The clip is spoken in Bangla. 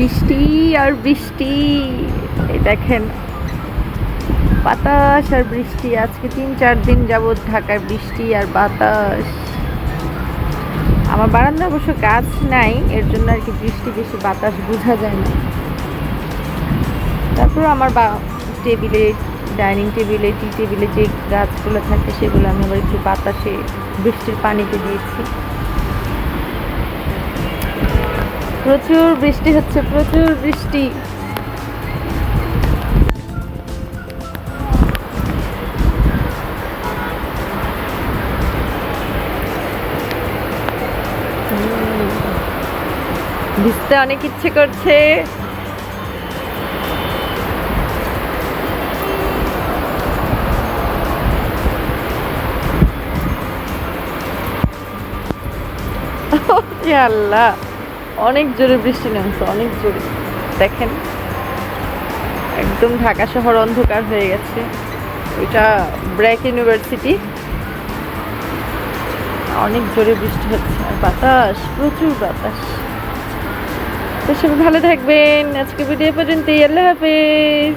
বৃষ্টি আর বৃষ্টি। দেখেন, বাতাস আর বৃষ্টি। আজকে তিন চার দিন যাবৎ ঢাকায় বৃষ্টি আর বাতাস। আমার বারান্দা অবশ্য গাছ নাই, এর জন্য আর কি বৃষ্টি বেশি, বাতাস বোঝা যায় না। তারপর আমার বা টেবিলে, ডাইনিং টেবিলে, টি টেবিলে যে গাছগুলো থাকে, সেগুলো আমি আবার একটু বাতাসে বৃষ্টির পানিতে দিয়েছি। প্রচুর বৃষ্টি হচ্ছে প্রচুর বৃষ্টি। ভিজতে অনেক ইচ্ছে করছে আল্লাহ অনেক জোরে বৃষ্টি নামছে, অনেক জোরে। দেখেন, একদম ঢাকা শহর অন্ধকার হয়ে গেছে। ওইটা ব্র্যাক ইউনিভার্সিটি। অনেক জোরে বৃষ্টি হচ্ছে, আর বাতাস, প্রচুর বাতাস। তো সবাই ভালো থাকবেন। আজকে ভিডিও পর্যন্ত আল্লাহ হাফেজ।